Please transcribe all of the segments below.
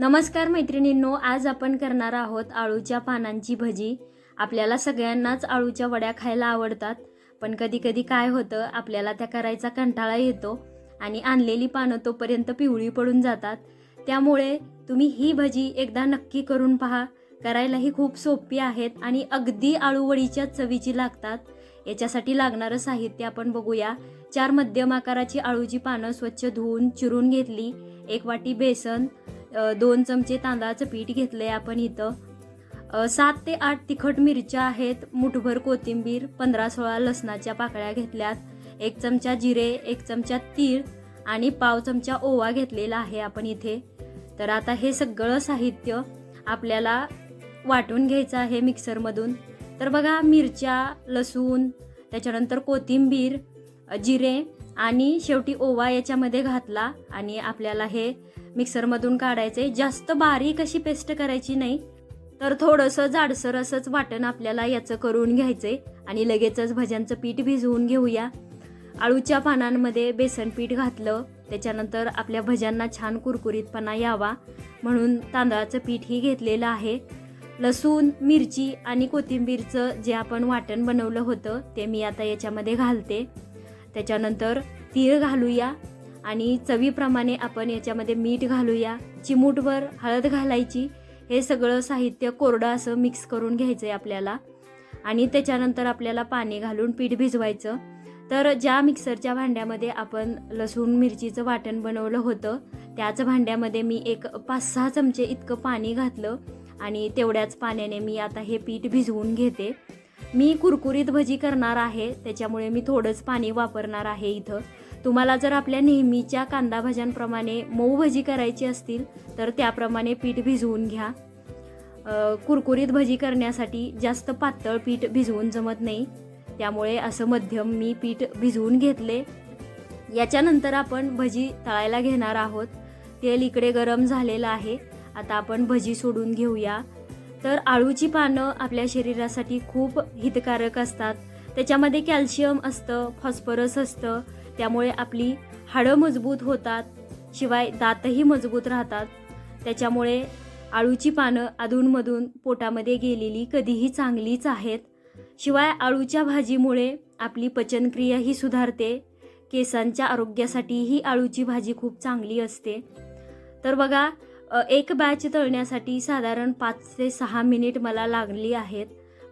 नमस्कार मैत्रिणींनो आज आपण करणार आहोत आळूच्या पानांची भजी. आपल्याला सगळ्यांनाच आळूच्या वड्या खायला आवडतात पण कधी कधी काय होतं आपल्याला त्या करायचा कंटाळा येतो आणि आणलेली पानं तोपर्यंत पिवळी पडून जातात. त्यामुळे तुम्ही ही भजी एकदा नक्की करून पहा. करायलाही खूप सोपी आहेत आणि अगदी आळूवडीच्या चवीची लागतात. याच्यासाठी लागणारं साहित्य आपण बघूया. चार मध्यम आकाराची आळूची पानं स्वच्छ धुवून चिरून घेतली. एक वाटी बेसन दोन चमचे तांदळाचं पीठ घेतलं आहे आपण इथं. सात ते आठ तिखट मिरच्या आहेत मुठभर कोथिंबीर पंधरा सोळा लसणाच्या पाकळ्या घेतल्यात एक चमचा जिरे एक चमचा तीळ आणि पाव चमचा ओवा घेतलेला आहे आपण इथे. तर आता हे सगळं साहित्य आपल्याला वाटून घ्यायचं आहे मिक्सरमधून. तर बघा मिरच्या लसूण त्याच्यानंतर कोथिंबीर जिरे आणि शेवटी ओवा याच्यामध्ये घातला आणि आपल्याला हे मिक्सरमधून काढायचे. जास्त बारीक अशी पेस्ट करायची नाही तर थोडंसं जाडसर असंच वाटण आपल्याला याचं करून घ्यायचंय. आणि लगेचच भज्यांचं पीठ भिजवून घेऊया. आळूच्या पानांमध्ये बेसन पीठ घातलं त्याच्यानंतर आपल्या भज्यांना छान कुरकुरीतपणा यावा. म्हणून तांदळाचं पीठही घेतलेलं आहे. लसूण मिरची आणि कोथिंबीरचं जे आपण वाटण बनवलं होतं ते मी आता याच्यामध्ये घालते. त्याच्यानंतर तीळ घालूया. आणि चवीप्रमाणे आपण याच्यामध्ये मीठ घालूया चिमूटभर हळद घालायची. हे सगळं साहित्य कोरडं असं मिक्स करून घ्यायचं आहे आपल्याला. आणि त्याच्यानंतर आपल्याला पाणी घालून पीठ भिजवायचं. तर ज्या मिक्सरच्या भांड्यामध्ये आपण लसूण मिरचीचं वाटण बनवलं होतं त्याच भांड्यामध्ये मी एक पाच सहा चमचे इतकं पाणी घातलं आणि तेवढ्याच पाण्याने मी आता हे पीठ भिजवून घेते. मी कुरकुरीत भजी करणार आहे त्याच्यामुळे मी थोडंच पाणी वापरणार आहे इथं. तुम्हाला जर आपल्या नेहमीच्या कांदा भाज्यांप्रमाणे मऊ भजी करायची असतील तर त्याप्रमाणे पीठ भिजवून घ्या. कुरकुरीत भजी करण्यासाठी जास्त पातळ पीठ भिजवून जमत नाही. त्यामुळे असं मध्यम मी पीठ भिजवून घेतले. याच्यानंतर आपण भजी तळायला घेणार आहोत. तेल इकडे गरम झालेलं आहे. आता आपण भजी सोडून घेऊया. तर आळूची पानं आपल्या शरीरासाठी खूप हितकारक असतात. त्याच्यामध्ये कॅल्शियम असतं फॉस्फरस असतं त्यामुळे आपली हाडं मजबूत होतात शिवाय दातही मजबूत राहतात. त्याच्यामुळे आळूची पानं अधूनमधून पोटामध्ये गेलेली कधीही चांगलीच आहेत. शिवाय आळूच्या भाजीमुळे आपली पचनक्रियाही सुधारते. केसांच्या आरोग्यासाठीही आळूची भाजी खूप चांगली असते. तर बघा एक बॅच तळण्यासाठी साधारण पाच ते सहा मिनिट मला लागली आहेत.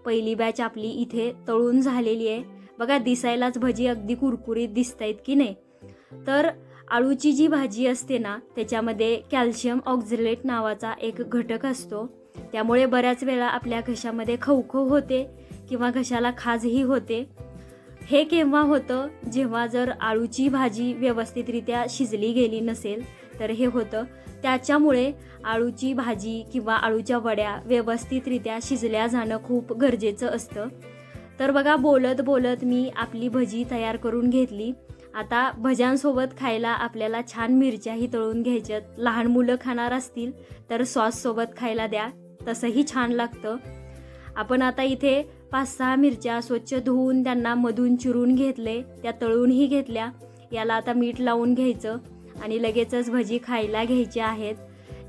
पहिली बॅच आपली इथे तळून झालेली आहे. बघा दिसायलाच भजी अगदी कुरकुरीत दिसत आहेत की नाही? तर आळूची जी भाजी असते ना त्याच्यामध्ये कॅल्शियम ऑक्झिलेट नावाचा एक घटक असतो. त्यामुळे बऱ्याच वेळा आपल्या घशामध्ये खवखव होते किंवा घशाला खाजही होते. हे केव्हा होतं? जेव्हा जर आळूची भाजी व्यवस्थितरित्या शिजली गेली नसेल तर हे होतं. त्याच्यामुळे आळूची भाजी किंवा आळूच्या वड्या व्यवस्थितरित्या शिजल्या जाणं खूप गरजेचं असतं. तर बघा बोलत बोलत मी आपली भजी तयार करून घेतली. आता भज्यांसोबत खायला आपल्याला छान मिरच्याही तळून घ्यायच्यात. लहान मुलं खाणार असतील तर सॉससोबत खायला द्या. तसंही छान लागतं. आपण आता इथे पाच सहा मिरच्या स्वच्छ धुवून त्यांना मधून चिरून घेतले. त्या तळूनही घेतल्या. याला आता मीठ लावून घ्यायचं आणि लगेचच भजी खायला घ्यायची आहेत.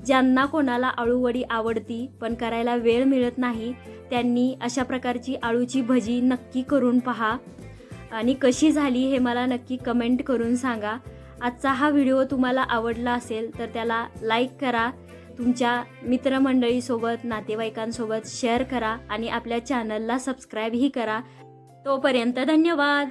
ज्यांना कोणाला आळूवडी आवडती पण करायला वेळ मिळत नाही त्यांनी अशा प्रकारची आळूची भजी नक्की करून पहा. आणि कशी झाली हे मला नक्की कमेंट करून सांगा. आजचा हा व्हिडिओ तुम्हाला आवडला असेल तर त्याला लाईक करा. तुमच्या मित्रमंडळीसोबत नातेवाईकांसोबत शेअर करा आणि आपल्या चॅनलला सबस्क्राईबही करा. तोपर्यंत धन्यवाद!